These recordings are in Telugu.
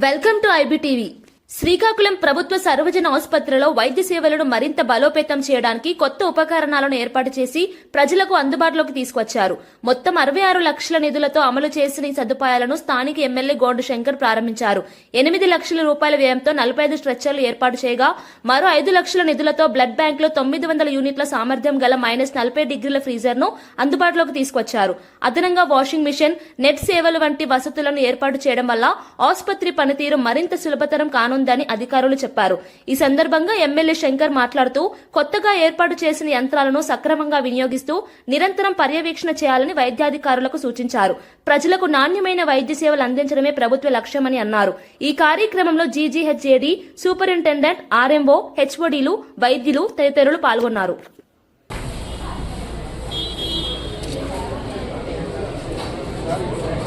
వెల్కమ్ టు ఐబిటీవీ శ్రీకాకుళం ప్రభుత్వ సర్వజన ఆసుపత్రిలో వైద్య సేవలను మరింత బలోపేతం చేయడానికి కొత్త ఉపకరణాలను ఏర్పాటు చేసి ప్రజలకు అందుబాటులోకి తీసుకొచ్చారు. మొత్తం అరవై ఆరు లక్షల నిధులతో అమలు చేసిన ఈ సదుపాయాలను స్థానిక ఎమ్మెల్యే గోండు శంకర్ ప్రారంభించారు. ఎనిమిది లక్షల రూపాయల వ్యయంతో నలభై ఐదు స్ట్రెచ్చర్లు ఏర్పాటు చేయగా మరో ఐదు లక్షల నిధులతో బ్లడ్ బ్యాంక్లో తొమ్మిది వందల యూనిట్ల సామర్థ్యం గల మైనస్ నలభై డిగ్రీల ఫ్రీజర్ను అందుబాటులోకి తీసుకొచ్చారు. అదనంగా వాషింగ్ మిషన్ నెట్ సేవలు వంటి వసతులను ఏర్పాటు చేయడం వల్ల ఆసుపత్రి పనితీరు మరింత సులభతరం ఉందని అధికారులు చెప్పారు. ఈ సందర్భంగా ఎమ్మెల్యే శంకర్ మాట్లాడుతూ కొత్తగా ఏర్పాటు చేసిన యంత్రాలను సక్రమంగా వినియోగిస్తూ నిరంతరం పర్యవేక్షణ చేయాలని వైద్యాధికారులకు సూచించారు. ప్రజలకు నాణ్యమైన వైద్య సేవలు అందించడమే ప్రభుత్వ లక్ష్యమని అన్నారు. ఈ కార్యక్రమంలో జీజీహెచ్ఏడి సూపరింటెండెంట్ ఆర్ఎంఓ హెచ్ఓడీలు వైద్యులు తదితరులు పాల్గొన్నారు.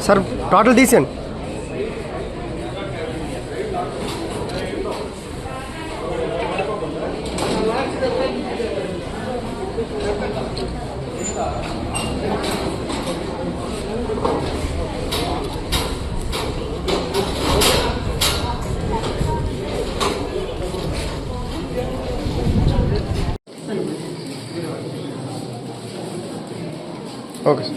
సార్ టోటల్ తీసేయండి. Okay sir